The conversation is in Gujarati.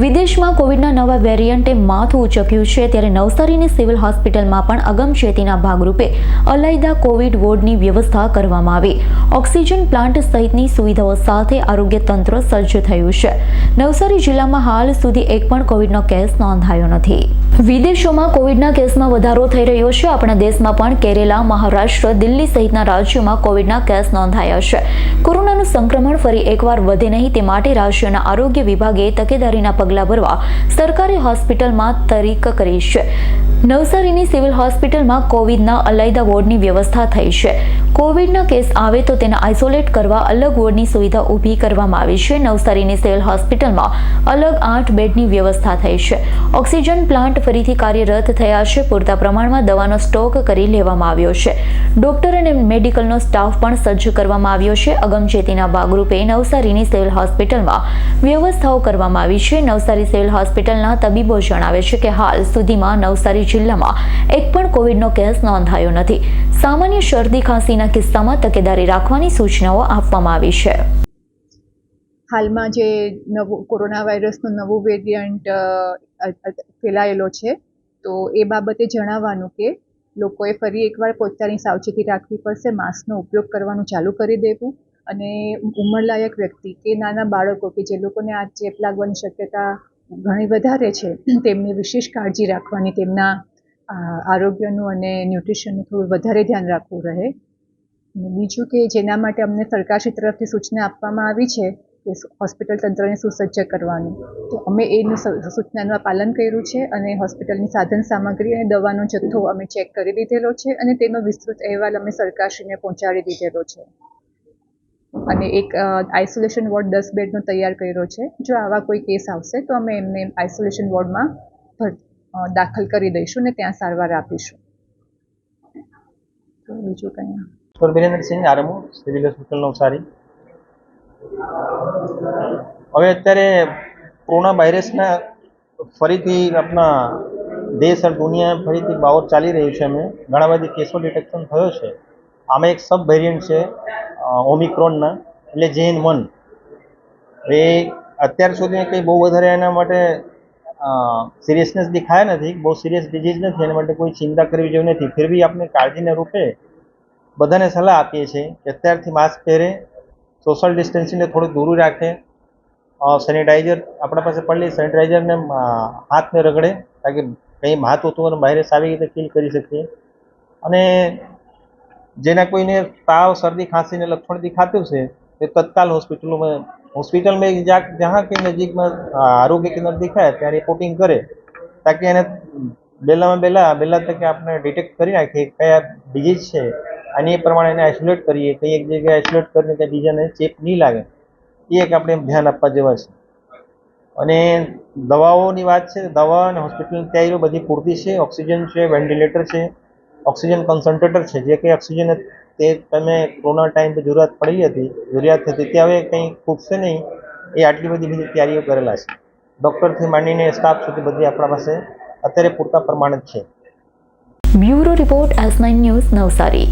વિદેશમાં કોવિડના નવા વેરિયન્ટે માથું ઉચક્યું છે ત્યારે નવસારીની સિવિલ હોસ્પિટલમાં પણ અગમચેતીના ભાગરૂપે અલાયદા કોવિડ વોર્ડની વ્યવસ્થા કરવામાં આવી. ઓક્સિજન પ્લાન્ટ સહિતની સુવિધાઓ સાથે આરોગ્ય તંત્ર સજ્જ થયું છે. નવસારી જિલ્લામાં હાલ સુધી એક પણ કોવિડનો કેસ નોંધાયો નથી. વિદેશોમાં કોવિડના કેસમાં વધારો થઈ રહ્યો છે. આપણા દેશમાં પણ કેરેલા, મહારાષ્ટ્ર, દિલ્હી સહિતના રાજ્યોમાં કોવિડના કેસ નોંધાયા છે. કોરોનાનું સંક્રમણ ફરી એકવાર વધે નહીં તે માટે રાજ્યના આરોગ્ય વિભાગે તકેદારીના પગલાં ભરવા સરકારી હોસ્પિટલમાં તરીક કરી છે. નવસારીની સિવિલ હોસ્પિટલમાં કોવિડના અલાયદા વોર્ડની વ્યવસ્થા થઈ છે. કોવિડના કેસ આવે તો તેને આઇસોલેટ કરવા અલગ વોર્ડની સુવિધા ઊભી કરવામાં આવી છે. નવસારીની સિવિલ હોસ્પિટલમાં અલગ આઠ બેડની વ્યવસ્થા થઈ છે. ઓક્સિજન પ્લાન્ટ ફરીથી કાર્યરત થયા છે. પૂરતા પ્રમાણમાં દવાનો સ્ટોક કરી લેવામાં આવ્યો છે. ડોક્ટર અને મેડિકલનો સ્ટાફ પણ સજ્જ કરવામાં આવ્યો છે. અગમચેતીના ભાગરૂપે નવસારીની સિવિલ હોસ્પિટલમાં વ્યવસ્થાઓ કરવામાં આવી છે. નવસારી સિવિલ હોસ્પિટલના તબીબો જણાવે છે કે હાલ સુધીમાં નવસારી જિલ્લામાં એક પણ કોવિડનો કેસ નોંધાયો નથી. સામાન્ય શરદી ખાંસીના કિસ્સામાં તકેદારી રાખવાની સૂચનાઓ આપવામાં આવી છે. હાલમાં જે નવું કોરોના વાયરસનું નવું વેરિયન્ટ ફેલાયેલો છે, તો એ બાબતે જણાવવાનું કે લોકોએ ફરી એકવાર પોતાની સાવચેતી રાખવી પડશે, માસ્કનો ઉપયોગ કરવાનું ચાલુ કરી દેવું અને ઉંમરલાયક વ્યક્તિ કે નાના બાળકો કે જે લોકોને આ ચેપ લાગવાની શક્યતા ઘણી વધારે છે, તેમની વિશેષ કાળજી રાખવાની તેમના આરોગ્યનું અને ન્યુટ્રિશનનું થોડું વધારે ધ્યાન રાખવું રહે. બીજું કે જેના માટે અમને સરકારશ્રી તરફથી સૂચના આપવામાં આવી છે કે હોસ્પિટલ તંત્રને સુસજ્જ કરવાનું. તો અમે એનું સૂચનાનું પાલન કર્યું છે અને હોસ્પિટલની સાધન સામગ્રી અને દવાનો જથ્થો અમે ચેક કરી દીધેલો છે અને તેનો વિસ્તૃત અહેવાલ અમે સરકારશ્રીને પહોંચાડી દીધેલો છે. અને એક આઇસોલેશન વોર્ડ દસ બેડનો તૈયાર કર્યો છે. જો આવા કોઈ કેસ આવશે તો અમે એમને આઇસોલેશન વોર્ડમાં દાખલ કરી દઈશું ને ત્યાં સારવાર આપીશું. બીજું કંઈ. ડૉક્ટર વિરેન્દ્રસિંહ આરમુ સિવિલ હોસ્પિટલ નવસારી હવે અત્યારે કોરોના વાયરસના ફરીથી આપણા દેશ અને દુનિયા ફરીથી બાવર ચાલી રહ્યું છે અમે ઘણા બધી કેસો ડિટેક્શન થયો છે આમાં એક સબ વેરિયન્ટ છે ઓમિક્રોનના એટલે જેન વન એ અત્યાર સુધી કંઈ બહુ વધારે એના માટે સિરિયસનેસ દેખાયા નથી બહુ સિરિયસ ડિઝીઝ નથી એના માટે કોઈ ચિંતા કરવી જેવી નથી ફિર બી આપણે કાળજીના રૂપે બધાને સલાહ આપીએ છીએ કે અત્યારથી માસ્ક પહેરે, સોશિયલ ડિસ્ટન્સિંગને થોડું દૂર રાખે સેનિટાઈઝર આપણા પાસે પડેલી, સેનિટાઈઝરને હાથને રગડે તાકે કંઈ હાથ હોતું અને વાયરસ આવી રીતે ફીલ કરી શકીએ. અને જેના કોઈને તાવ, શરદી ખાંસીને લક્ષણ દેખાતું છે તે તત્કાલ હોસ્પિટલોમાં, હોસ્પિટલમાં એક જા જहाँ કે નજીકમાં આરોગ્ય કેન્દ્ર દેખાય, ત્યાં રિપોર્ટિંગ કરે, તાકી એને પહેલામાં પહેલા પહેલા તકે આપણે ડિટેક્ટ કરી નાખીએ કયા ડિઝીઝ છે અને એ પ્રમાણે એને આઇસોલેટ કરીએ, કઈ એક જગ્યાએ આઇસોલેટ કરીને કંઈ બીજાને ચેપ નહીં લાગે. એ એક આપણે ધ્યાન આપવા જેવા છે. અને દવાઓની વાત છે, દવા અને હોસ્પિટલની તૈયારીઓ બધી પૂરતી છે. ઓક્સિજન છે વેન્ટિલેટર છે, ઓક્સિજન કન્સન્ટ્રેટર છે. જે કંઈ ઓક્સિજન તે તમે કોરોના ટાઈમ પર જરૂરિયાત પડી હતી, જરૂરિયાત હતી, તે હવે કંઈ ખૂટશે નહીં. એ આટલી બધી બધી તૈયારીઓ કરેલા છે. ડૉક્ટરથી માંડીને સ્ટાફ સુધી બધી આપણા પાસે અત્યારે પૂરતા પ્રમાણે છે. Bureau report S nine news Navsari.